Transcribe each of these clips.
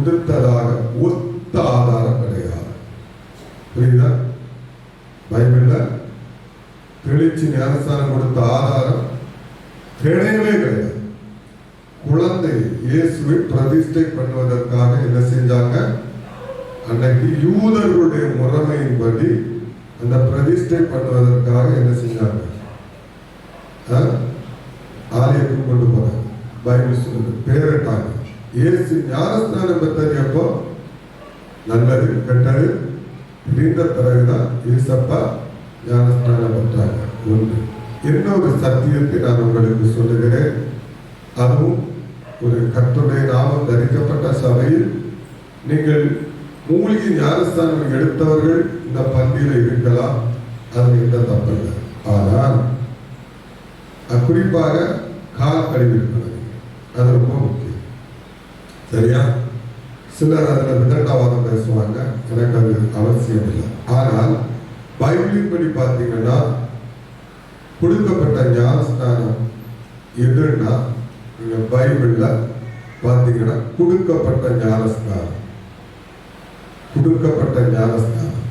உதிர்த்ததாக ஒத்த ஆதாரம் கிடையாது. புரியுதா? பைபிள்ல தெளிச்சு ஞானஸ்தானம் கொடுத்த ஆதாரம் கிடையவே கிடையாது. குழந்தை இயேசுவை பிரதிஷ்டை பண்ணுவதற்காக என்ன செஞ்சாங்க? அன்னைக்கு யூதர்களுடைய முறைமையின்படி அந்த பிரதிஷ்டை பண்ணுவதற்காக என்ன செஞ்சாங்க? ஆ? ஆலயத்துக்கு கொண்டு போறாங்க பைபிள் சொல்லுது பேரட்டாங்க. இயேசு ஞானஸ்நானம் பெற்றது எப்போ நல்லது கெட்டது தெரிந்த பிறகுதான் இயேசப்பா ஞானஸ்நானம் பெற்றாங்க ஒன்று. இன்னொரு சத்தியத்தை நான் உங்களுக்கு சொல்லுகிறேன். அதுவும் ஒரு கர்த்தருடைய நாமம் தரிக்கப்பட்ட சபையில் நீங்கள் மூலிகை ஞானஸ்தானம் எடுத்தவர்கள் இந்த பந்தியில் இருக்கலாம். அது எந்த தப்பில்லை. ஆனால் குறிப்பாக கால் கழிவு இருக்கிறது அது ரொம்ப முக்கியம். சரியா சிலர் அதில் விதண்டாவாதம் பேசுவாங்க. எனக்கு அது அவசியம் இல்லை. ஆனால் பைபிளின் படி பார்த்தீங்கன்னா கொடுக்கப்பட்ட ஞானஸ்தானம் எதுன்னா நீங்கள் பைபிளில் பார்த்தீங்கன்னா கொடுக்கப்பட்ட ஞானஸ்தானம் கொடுக்கப்பட்ட ஞானஸ்தானம்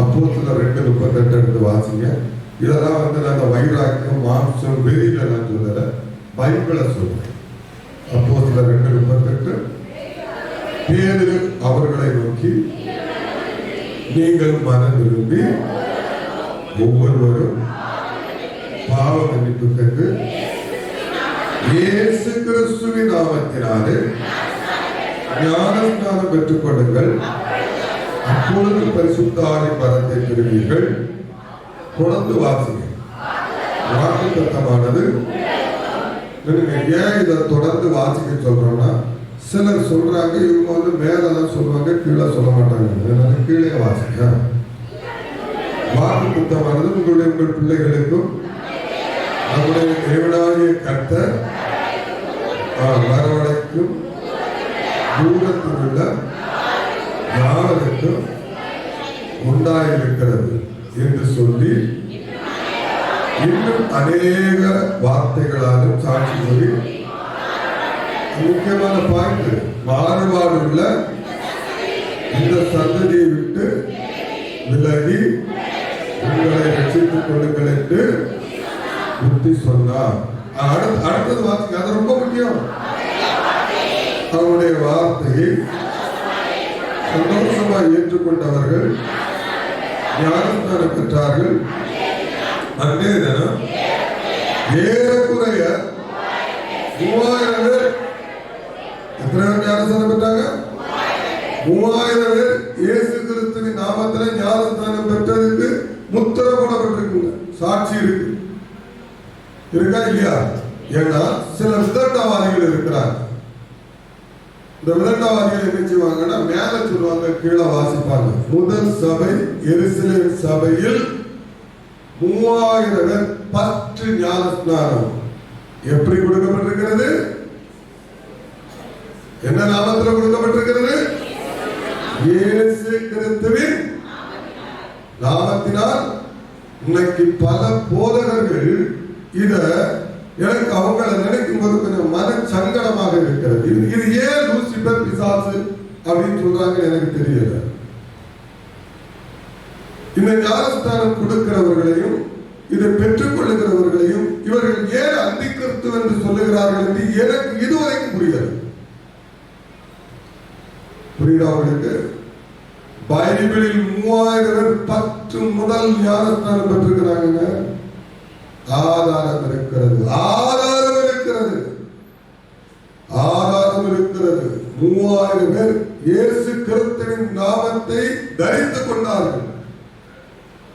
அப்போ சில ரெண்டு முப்பத்தெட்டு எடுத்து வாசிங்க. இதெல்லாம் வந்து நாங்கள் வைராக்கியம் மாம்சம் வெளியில் நான் சொல்லல. பைபிளை சொல்றேன். அப்போ சில ரெண்டு முப்பத்தெட்டு. பேரு அவர்களை நோக்கி நீங்கள் மனம் விரும்பி ஒவ்வொருவரும் பாவ மன்னிப்பு கண்டு இயேசு கிறிஸ்துவின் நாமத்தினாலே ஞானஸ்நானம் பெற்றுக் கொள்ளுங்கள். அப்பொழுது பரிசுத்தாரி பரத்தை பெறுவீர்கள். தொடர்ந்து வாசிங்கள் வாக்கு தத்தமானது ஏன் இதை தொடர்ந்து வாசிக்க சொல்றோம்னா சிலர் சொல்றாங்க இவங்க வந்து மேலதான் சொல்லுவாங்க கீழே சொல்ல மாட்டாங்க. அதனால கீழே வாசிங்க. வாக்கு புத்தமானது உங்களுடைய உங்கள் பிள்ளைகளுக்கும் நம்முடைய தேவனாகிய கர்த்தர் ஆ, வரவழைக்கும் தூரத்தில் உள்ள யாவருக்கும் உண்டாயிருக்கிறது என்று சொல்லி இன்னும் அநேக வார்த்தைகளாலும் சாட்சி சொல்லி முக்கியமான பாயிண்ட் மாறுபாடு உள்ள இந்த சந்ததியை விட்டு விலகி உங்களை ரசித்துக் கொள்ளுங்கள் என்று புத்தி சொன்னார். அடுத்து அடுத்தது வார்த்தை அது ரொம்ப முக்கியம். அவருடைய வார்த்தையை சந்தோஷமாக ஏற்றுக்கொண்டவர்கள் ஞானஸ்தானம் பெற்றார்கள். அன்னே தினம் ஏறக்குறைய மூவாயிரம் பேர். எத்தனை பேர் ஞானஸ்தானம் பெற்றாங்க மூவாயிரம் பேர். இயேசு கிறிஸ்துவின் நாமத்தில் ஞானஸ்தானம் பெற்றதுக்கு முத்திர போடப்பட்டிருக்குங்க. சாட்சி இருக்கு. இருக்கா இல்லையா? ஏன்னா சில விதண்டவாதிகள் இருக்கிறாங்க. இந்த விதண்டவாதிகள் என்ன செய்வாங்கன்னா மேல சொல்லுவாங்க கீழே வாசிப்பாங்க. முதல் சபை எரிசிலே சபையில் மூவாயிரம் பேர் பத்து ஞானஸ்நானம். எப்படி கொடுக்கப்பட்டிருக்கிறது? என்ன நாமத்தில் கொடுக்கப்பட்டிருக்கிறது? இயேசு கிறிஸ்துவின் நாமத்தினால் இன்னைக்கு பல போதகர்கள் இத எனக்கு அவங்கள நினைக்கும் போது கொஞ்சம் மன சங்கடமாக இருக்கிறது. இது இது ஏன் லூசிபர் பிசாசு அப்படின்னு சொல்றாங்க எனக்கு தெரியல. இந்த ஞானஸ்தானம் கொடுக்கிறவர்களையும் இதை பெற்றுக் கொள்ளுகிறவர்களையும் இவர்கள் ஏன் அந்திக்கிறிஸ்து என்று சொல்லுகிறார்கள் என்று எனக்கு இதுவரைக்கும் புரியல. புரியுதா அவர்களுக்கு பைபிளில் மூவாயிரம் பேர் பத்து முதல் ஞானஸ்தானம் பெற்றிருக்கிறாங்க ஆதாரம் இருக்கிறது. ஆதாரம் இருக்கிறது. ஆதாரம் இருக்கிறது. மூவாயிரம் பேர் இயேசு கிறிஸ்துவின் நாமத்தை தரித்துக் கொண்டார்கள்.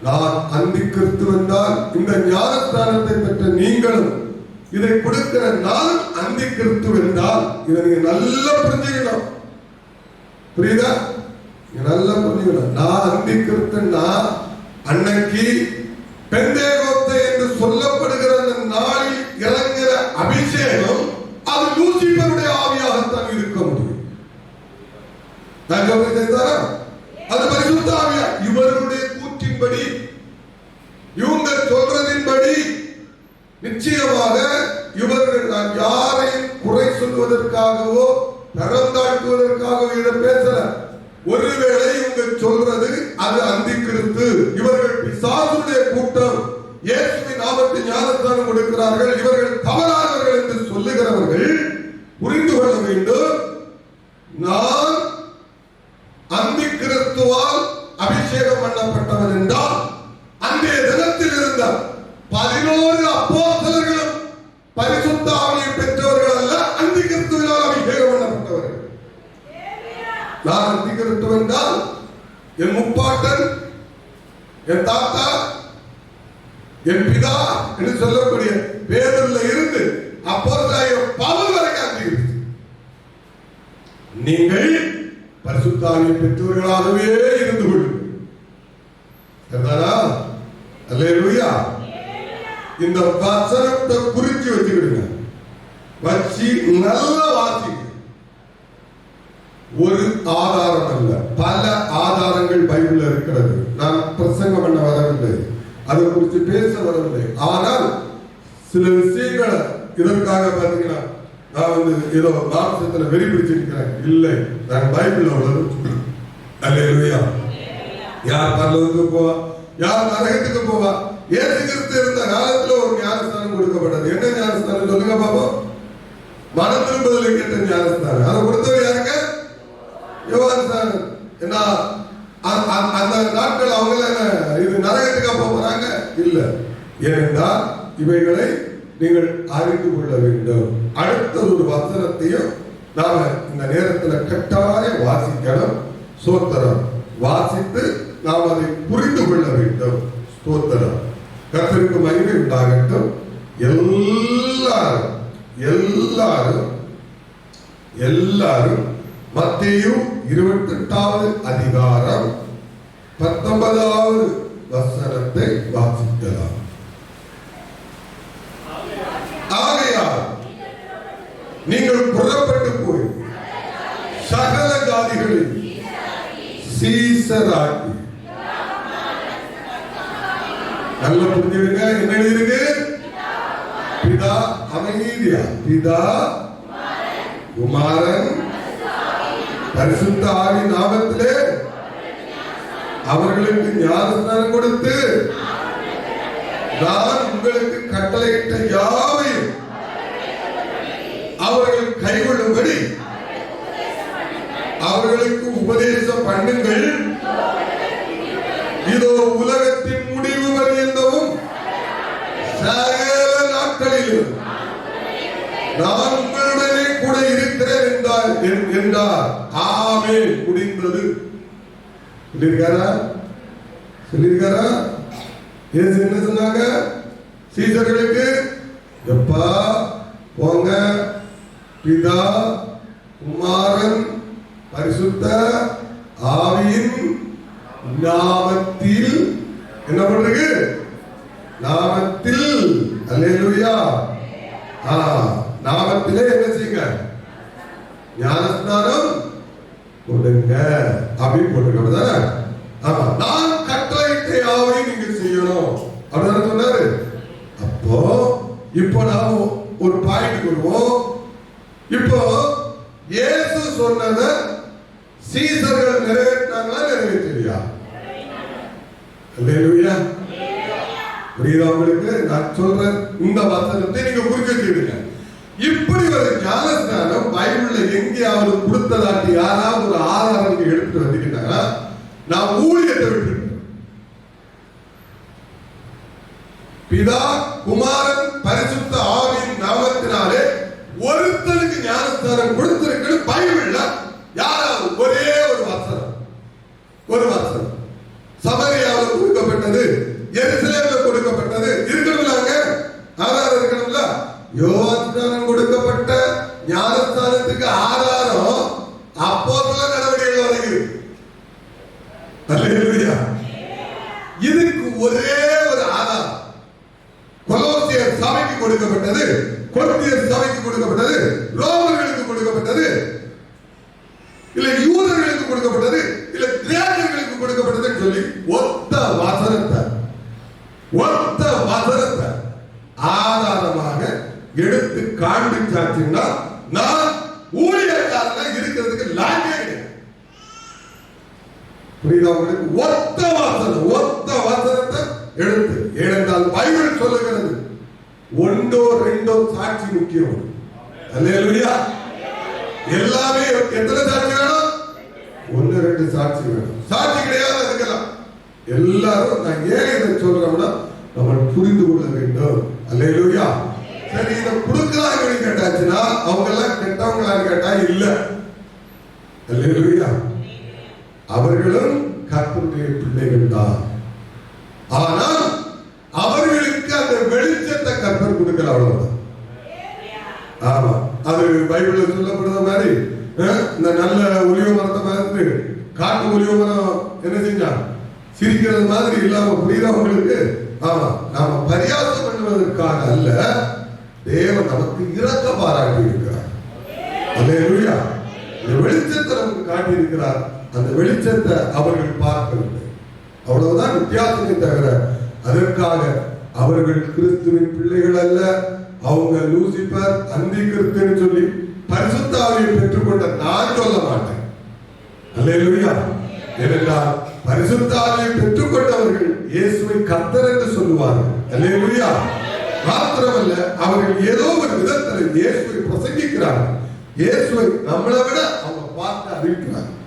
நான் அந்தி கிறிஸ்து என்றால் இந்த ஞானஸ்தானத்தை பெற்ற நீங்களும் இதை கொடுக்கிற நான் அந்தி கிறிஸ்து என்றால் இதை நீங்க நல்லா புரிஞ்சுக்கணும். புரியுதா? நல்லா புரிஞ்சுக்கணும். நான் அந்தி கிறிஸ்துன்னா அன்னைக்கு பெந்தேகோத்தை என்று சொல்லப்படுகிற அந்த நாளில் இறங்குகிற அபிஷேகம் அது லூசிபருடைய ஆவியாகத்தான் இருக்க முடியும். அது பரிசுத்த ஆவியா? இவருடைய கூற்றின்படி இவங்க சொல்றதின்படி நிச்சயமாக இவர்கள் நான் யாரையும் குறை சொல்வதற்காகவோ தரந்தாட்டுவதற்காகவோ இதை பேசல. ஒருவேளை இவங்க சொல்றது அது அந்தி கிறிஸ்து இவர்கள் பிசாசுடைய கூட்டம் இயேசுவின் ஆபத்து ஞானத்தானம் கொடுக்கிறார்கள். இவர்கள் தவறானவர்கள் என்று சொல்லுகிறவர்கள் புரிந்து கொள்ள வேண்டும். நான் அந்தி கிறிஸ்துவால் அபிஷேகம் என்றால் அன்றைய தினத்தில் இருந்த பதினோரு அப்போசலர்களும் பரிசுத்த ஆவியை பெற்றவர்கள் அல்ல அந்தி கிறிஸ்துவினால் அபிஷேகம் பண்ணப்பட்டவர்கள். நான் அந்தி கிறிஸ்து என்றால் என் முப்பாட்டன் என் தாத்தா என் பிதா என்று சொல்லக்கூடிய பேரில் இருந்து அப்போதாய பவுல் வரைக்கும் அந்தி நீங்கள் பரிசுத்தாவியை பெற்றவர்களாகவே இருந்து கொள்ளுங்கள். சரிதானா அல்லேலூயா. இந்த வசனத்தை குறிச்சு வச்சுக்கிடுங்க. வச்சு நல்ல வாசி. ஒரு ஆதாரம் அல்ல. பல ஆதாரங்கள் பைபிள் இருக்கிறது. நான் பிரசங்கம் பண்ண வரவில்லை. அதை குறித்து பேச வரவில்லை. ஆனால் சில விஷயங்களை இதற்காக பார்த்தீங்கன்னா நான் வந்து ஏதோ மாம்சத்துல வெறி பிடிச்சிருக்கிறேன். இல்லை நான் பைபிள் அவ்வளவு அல்லேலூயா. யார் பரலோகத்துக்கு போவா? யார் நரகத்துக்கு போவா? ஏசுகிறது இருந்த காலத்துல ஒரு ஞானஸ்தானம் கொடுக்கப்பட்டது. என்ன ஞானஸ்தானம் சொல்லுங்க பாப்போம். மன திரும்புதலை கேட்ட ஞானஸ்தானம். அதை கொடுத்தவர் யாருங்க? யோவான் என்ன அந்த நாட்கள் அவங்க இது நரகத்துக்கு அப்ப போறாங்க? இல்ல. ஏனென்றால் இவைகளை நீங்கள் அறிந்து கொள்ள வேண்டும். அடுத்த ஒரு வசனத்தையும் நாம இந்த நேரத்துல கட்டாய வாசிக்கணும். சோத்திரம். வாசித்து நாம் அதை புரிந்து கொள்ள வேண்டும். ஸ்தோத்திரம். கத்திற்கு மகிமை உண்டாகட்டும். எல்லாரும் எல்லாரும் எல்லாரும் மத்தியும் இருபத்தி எட்டாவது அதிகாரம் பத்தொன்பதாவது வசனத்தை வாசிக்கலாம். ஆகையால் நீங்கள் புறப்பட்டு போய் சகல ஜாதிகளில் சீசராகி நல்ல புரிஞ்சுடுங்க என்ன எழுதிருக்கு பிதா அமைதியா. பிதா குமாரன். பரிசுத்த ஆவி நாமத்திலே அவர்களுக்கு ஞானஸ்தானம் கொடுத்து நான் உங்களுக்கு கட்டளையிட்ட யாவையும் அவர்கள் கைகொள்ளும்படி அவர்களுக்கு உபதேசம் பண்ணுங்கள். இதோ உலகத்தின் நான் உங்களுடனே கூட இருக்கிறேன் என்றார் என்- என்றார். ஆமே முடிந்தது. சொல்லியிருக்காரா? சொல்லியிருக்காரா? இயேசு என்ன சொன்னாங்க? சீசர்களுக்கு எப்பா போங்க. பிதா குமாரன் பரிசுத்த ஆவியின் நாமத்தில் என்ன பண்றது? நாமத்தில் அல்லேலூயா. ஆ. நாமத்திலே என்ன செய்யுங்க? ஞானஸ்நானம் கொடுங்க. அப்படின்னு போட்டுருக்க அப்படிதானே ஆமா நான் கட்டளையிட்ட யாவையும் நீங்க செய்யணும்? அப்படின்னு சொன்னாரு. அப்போ இப்போ நாம ஒரு பாயிண்ட் வருவோம் இப்போ இயேசு சொன்னத சீசர்கள் நிறைவேற்றினாங்களா நிறைவேற்றலையா? புரியுதா உங்களுக்கு? நான் சொல்றேன் இந்த வசனத்தை நீங்க புரிஞ்சு வச்சுக்கிடுங்க. இப்படி பைபிள்ல எங்கேயாவது கொடுத்ததாட்டி யாராவது ஒரு ஆதாரம் எடுத்துட்டு வந்துக்கிட்டாங்கன்னா நான் ஊழியத்தை விட்டு பிதா குமாரன் பரிசுத்த ஆவியின் நாமத்தினாலே ஒருத்தனுக்கு ஞானஸ்தானம் கொடுத்திருக்கு பைபிள்ல யாராவது ஒரே ஒரு வசனம் ஒரு வசனம் சமரியாவில் கொடுக்கப்பட்டது எருசலேம்ல கொடுக்கப்பட்டது இருக்கணும்லாங்க ஆதாரம் இருக்கணும்ல யோவான் கொடுக்கப்பட்ட ஞானஸ்தானத்துக்கு ஆதாரம் அப்போதுள்ள நடவடிக்கைகள் வரைக்கும் அல்லேலூயா இதுக்கு ஒரே ஒரு ஆதாரம் கொலோசியர் சபைக்கு கொடுக்கப்பட்டது கொலோசியர் சபைக்கு கொடுக்கப்பட்டது ரோமர்களுக்கு கொடுக்கப்பட்டது இல்ல யூதர்களுக்கு கொடுக்கப்பட்டது இல்ல கிரேக்கர்களுக்கு கொடுக்கப்பட்டதுன்னு சொல்லி ஒத்த வசனத்தை ஒத்த வசனத்தை ஆதாரமாக எடுத்து காண்பிச்சாச்சுன்னா நான் ஊழியக்காரனா இருக்கிறதுக்கு லாயக்கு புரியுதா உங்களுக்கு ஒத்த வாசனம் ஒத்த வாசனத்தை எடுத்து ஏனென்றால் பைபிள் சொல்லுகிறது ஒன்றோ ரெண்டோ சாட்சி முக்கியம் அல்லேலூயா எல்லாமே எத்தனை சாட்சி வேணும் ஒன்னு ரெண்டு சாட்சி வேணும் சாட்சி கிடையாது அதுக்கெல்லாம் எல்லாரும் நான் ஏன் இதை சொல்றோம்னா நம்ம புரிந்து கொள்ள வேண்டும் அல்லேலூயா சரி இதை கொடுக்கலாங்கன்னு கேட்டாச்சுன்னா அவங்க எல்லாம் கெட்டவங்களான்னு கேட்டா இல்ல அல்லேலூயா அவர்களும் கர்த்தருடைய பிள்ளைகள் தான் ஆனால் அவர்களுக்கு அந்த வெளிச்சத்தை கர்த்தர் கொடுக்கல அவ்வளவுதான் ஆமா அது பைபிள்ல சொல்லப்படுற மாதிரி அஹ், இந்த நல்ல ஒளிவ மரத்தை பார்த்து காட்டு ஒளிவ மரம் என்ன செஞ்சான் சிரிக்கிறது மாதிரி இல்லாம புரியுதா உங்களுக்கு? ஆமா நாம பரியாசம் பண்ணுவதற்காக அல்ல தேவன் நமக்கு இறக்க பாராட்டி இருக்கிறார் அதே இந்த வெளிச்சத்தை நமக்கு காட்டி இருக்கிறார் அந்த வெளிச்சத்தை அவர்கள் பார்க்கவில்லை. அவ்வளவுதான் வித்தியாசமே தவிர அதற்காக அவர்கள் கிறிஸ்துவின் பிள்ளைகள் அல்ல அவங்க லூசிபர் அந்தி கிறிஸ்துன்னு சொல்லி பரிசுத்தாவியை பெற்றுக்கொண்ட நான் சொல்ல மாட்டேன் அல்லேலூயா ஏனென்றால் பரிசுத்தாவியை பெற்றுக்கொண்டவர்கள் இயேசுவை கர்த்தர் என்று சொல்லுவார்கள் அல்லேலூயா மட்டுமல்ல அவர்கள் ஏதோ ஒரு விதத்தில் இயேசுவை பிரசங்கிக்கிறார்கள். இயேசுவை நம்மளை விட அவங்க பார்த்து அறிவிக்கிறார்கள்.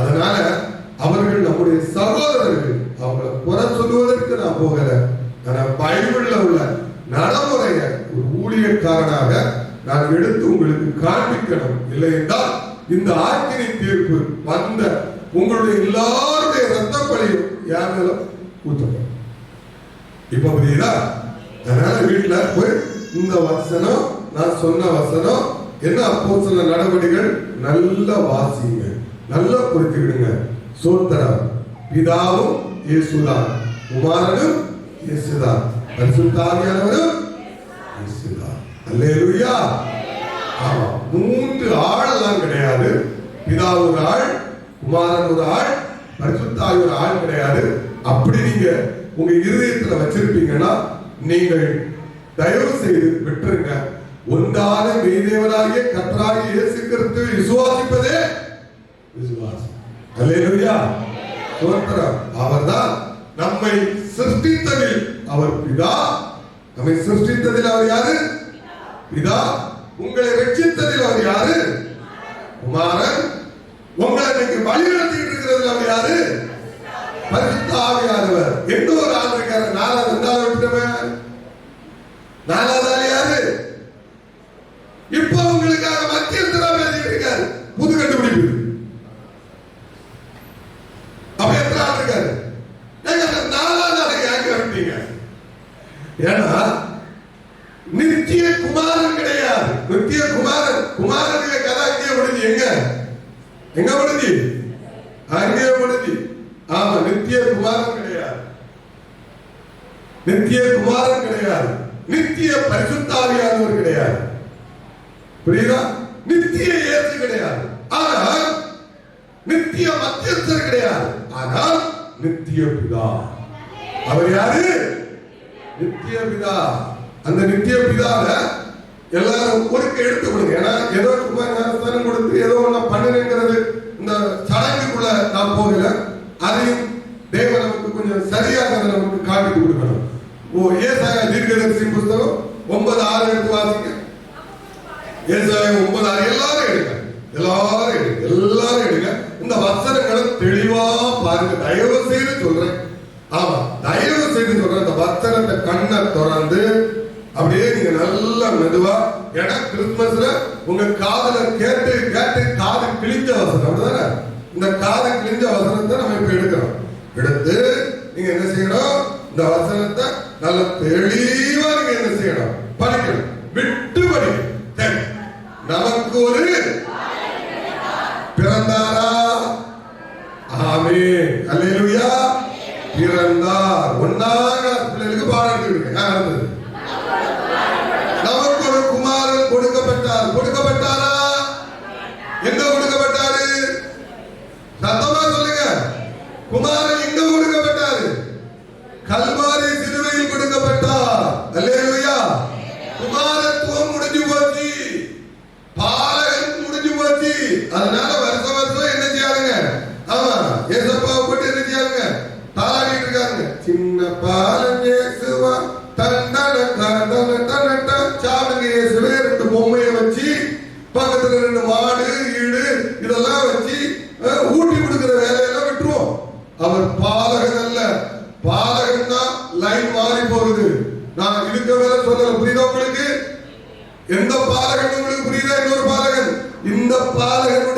அதனால அவர்கள் நம்முடைய சகோதரர்கள் அவங்களை குறை சொல்லுவதற்கு நான் போகல. ஆனா பைபிள்ல உள்ள நடைமுறைய ஒரு ஊழியக்காரனாக நான் எடுத்து உங்களுக்கு காண்பிக்கணும். இல்லை என்றால் இந்த ஆக்கினை தீர்ப்பு வந்த உங்களுடைய எல்லாருடைய ரத்த பலியும் யார் மேலும் ஊற்றப்படும் இப்ப புரியுதா? அதனால வீட்டுல போய் இந்த வசனம் நான் சொன்ன வசனம் என்ன அப்போ சொன்ன நடவடிக்கைகள் நல்லா வாசிங்க. நல்லா புரிஞ்சுக்கிடுங்க. சோத்திரம் பிதாவும் இயேசுதான். குமாரனும் இயேசுதான். பரிசுத்தாவியானவரும் இயேசுதான். அல்லேலூயா. ஆமா. மூன்று ஆளெல்லாம் கிடையாது. பிதா ஒரு ஆள் குமாரன் ஒரு ஆள் பரிசுத்தாவி ஒரு ஆள் கிடையாது. அப்படி நீங்க உங்க இருதயத்துல வச்சிருப்பீங்கன்னா நீங்கள் தயவு செய்து விட்டுருங்க. ஒன்றான மெய்தேவனாகிய கர்த்தராகிய இயேசு கிறிஸ்துவை விசுவாசிப்பதே விசுவாசம். அல்லேலூயா. சுதந்திரம். அவர்தான் நம்மை சிருஷ்டித்ததில் அவர் பிதா. நம்மை சிருஷ்டித்ததில் அவர் யாரு? பிதா. உங்களை ரட்சித்ததில் அவர் யாரு? குமாரன். உங்களை இன்னைக்கு வழி நடத்திட்டு இருக்கிறதுல அவர் யாரு? பரிசுத்த ஆவியானவர் எந்த ஒரு ஆள் இருக்காரு நாலாவது ரெண்டாவது விட்டுமே நாலாவது ஆள் யாரு? இப்போ உங்களுக்காக மத்திய பேசிட்டு இருக்காரு புது கண்டுபிடிப்பு அப்ப எத்தனை ஆள் இருக்காரு ஏங்க, அந்த நாலாவது ஆளை ஏங்க விட்டீங்க ஏன்னா நித்திய குமாரன் கிடையாது நித்திய குமாரன் குமாரனுடைய கதை அங்கேயே முடிஞ்சு எங்க எங்க முடிஞ்சு அங்கேயே முடிஞ்சு ஆமா நித்திய குமாரன் கிடையாது நித்திய குமாரன் கிடையாது நித்திய பரிசுத்தாவியானவர் கிடையாது புரியுதா நித்திய இயேசு கிடையாது ஆனால் நித்திய மத்தியஸ்தர் கிடையாது ஆனால் நித்திய பிதா அவர் யாரு நித்திய பிதா அந்த நித்திய பிதாவை எல்லாரும் ஒருக்க எடுத்து கொடுங்க ஏன்னா ஏதோ சும்மா ஞானஸ்தானம் கொடுத்து ஏதோ ஒண்ணு பண்ணுங்கிறது இந்த சடங்குக்குள்ள நான் போகல அதையும் தேவன் நமக்கு கொஞ்சம் சரியாக அதை நமக்கு காட்டி கொடுக்கணும். ஓ ஏசாயா தீர்க்கதரிசி புஸ்தகம் ஒன்பது ஆறு எடுத்து வாசிங்க. ஏசாயா ஒன்பது ஆறு எல்லாரும் எடுங்க. எல்லாரும் எடுங்க. எல்லாரும் எடுங்க. இந்த வசனங்களை தெளிவா பாருங்க. தயவு செய்து சொல்றேன். ஆமா தயவு செய்து சொல்றேன். இந்த வசனத்தை கண்ணை திறந்து அப்படியே நீங்க நல்லா மெதுவா ஏன்னா கிறிஸ்துமஸ்ல உங்க காதல கேட்டு கேட்டு காது கிழிஞ்ச வசனம். அப்படிதானே? இந்த காது கிழிஞ்ச வசனத்தை நம்ம இப்ப எடுக்கிறோம். எடுத்து நீங்க என்ன செய்யணும்? இந்த வசனத்தை நல்ல தெளிவா நீங்க என்ன செய்யணும்? படிக்கணும். விட்டு படிக்கணும் நமக்கு ஒரு பிறந்தாரா? ஆமே அல்லேலூயா. பிறந்தார். ஒன்னாக பிள்ளைகளுக்கு பாராட்டு பாலகருடைய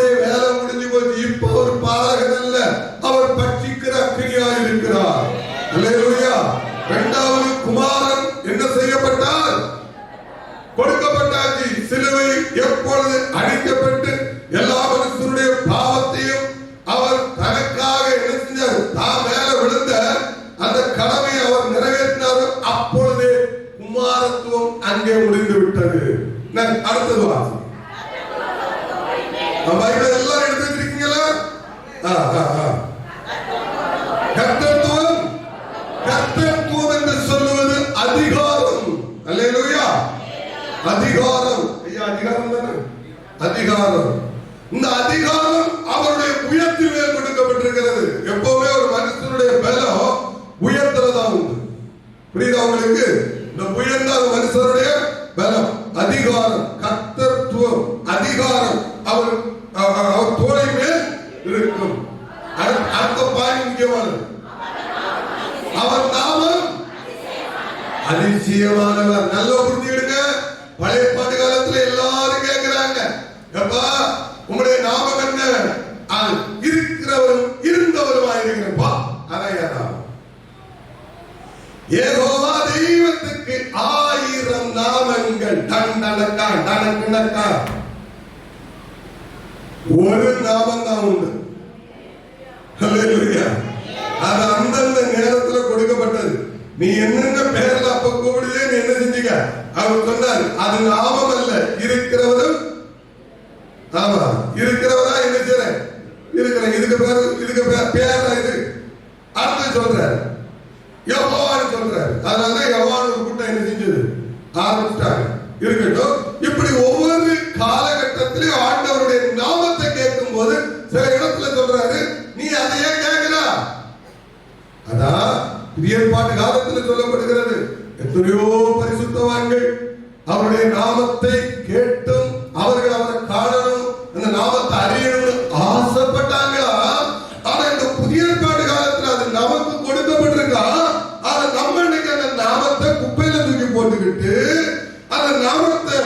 நீ என்னென்ன பெயர்ல அப்ப கூப்பிடுதேன்னு என்ன செஞ்சுக்க அவர் சொன்னார் அது நாமம் அல்ல இருக்கிறவரை அந்த நாமத்தை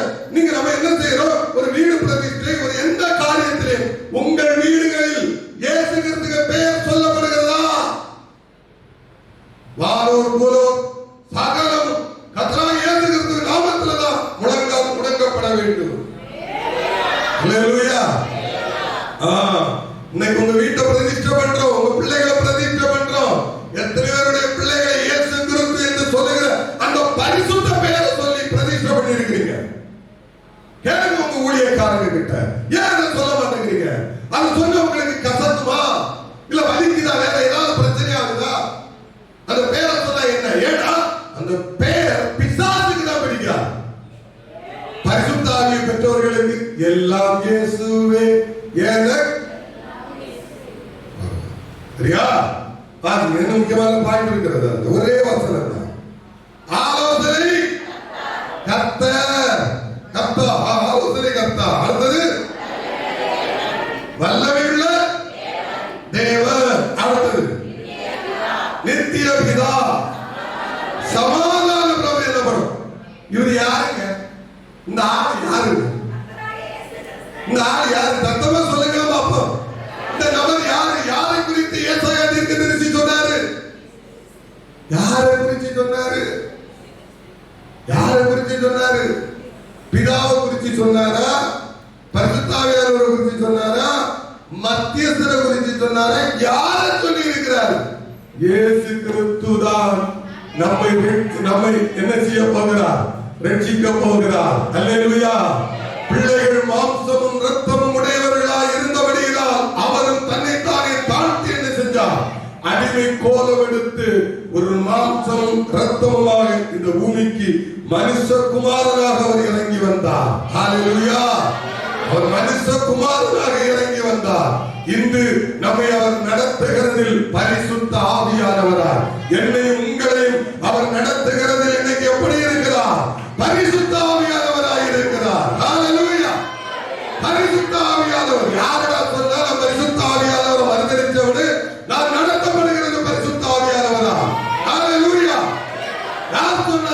எல்லாம் இயேசுவே. என்ன முக்கியமான பாயிண்ட் இருக்கிறது? அந்த ஒரே வசனம் தான். ஆலோசனை கத்த கத்த ஆலோசனை கத்த அடுத்தது வல்லமையுள்ள தேவர் அடுத்தது நித்திய பிதா. சமாதான பிரபு என்னப்படும்? இவர் யாருங்க? இந்த ஆ உங்க ஆள் யாரு? தத்தமா சொல்லுங்க பாப்போம் இந்த நபர் யாரு? யாரை குறித்து ஏசாயா தீர்க்க தரிசி சொன்னாரு? யாரை குறித்து சொன்னாரு? யாரை குறித்து சொன்னாரு? பிதாவை குறித்து சொன்னாரா? பரிசுத்தாவியாரோட குறித்து சொன்னாரா? மத்தியஸ்தரை குறித்து சொன்னாரா? யாரை சொல்லி இருக்கிறாரு? இயேசு கிறிஸ்து தான் நம்மை நம்மை என்ன செய்ய போகிறார்? ரட்சிக்க போகிறார். அல்லேலூயா. பிள்ளைகள் மாம்சம் அடிமை கோலமெடுத்து ஒரு மாம்சமும் ரத்தமுமாக இந்த பூமிக்கு மனுஷகுமாரனாக அவர் இறங்கி வந்தார். ஹalleluya அவர் மனுஷகுமாரனாக இறங்கி வந்தார். இன்று நம்மை அவர் நடத்துகிறதில் பரிசுத்த ஆவியானவரார் என்னையும் உங்களையும் அவர் நடத்துகிறதில் இன்னைக்கு எப்படி இருக்கிறார்? பரிசுத்த ஆவியானவராய் இருக்கிறார். ஹalleluya பரிசுத்த ஆவியானவர். யாரா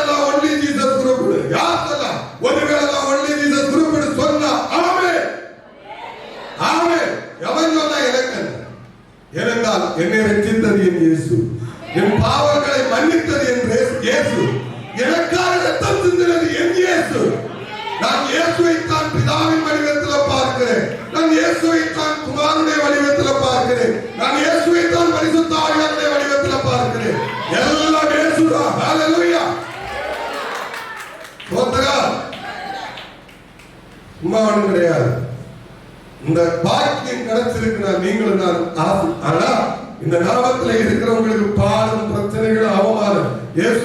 யார் சொன்னா ஒன்லி ஜீசஸ் குரூப் யார் சொன்னா? ஒருவேளை நான் ஒன்லி ஜீசஸ் குரூப் சொன்னா ஆமென். ஆமென். எவன் சொன்னா? எனக்கு என்ன? ஏனென்றால் என்னை ரட்சித்தது என் இயேசு. என் பாவங்களை மன்னித்தது என் இயேசு- இயேசு எனக்காக ரத்தம் சிந்தினது என் இயேசு. நான் இயேசுவை தான் பிதாவின் வடிவத்தில் பார்க்கிறேன். நான் இயேசுவை தான் குமாரனுடைய வடிவத்தில் பார்க்கிறேன். நான் இயேசுவை தான் பரிசுத்த ஆவியானுடைய வடிவத்தில் பார்க்கிறேன். எல்லாம் இயேசுதான் ஹalleluya ஸ்தோத்திரம் சும்மா கிடையாது. இந்த பாக்கியம் கிடைச்சிருக்கிற நீங்களும் நான். ஆசை ஆனா இந்த நாமத்துல இருக்கிறவங்களுக்கு பாடும் பிரச்சனைகள் அவமானம். இயேசு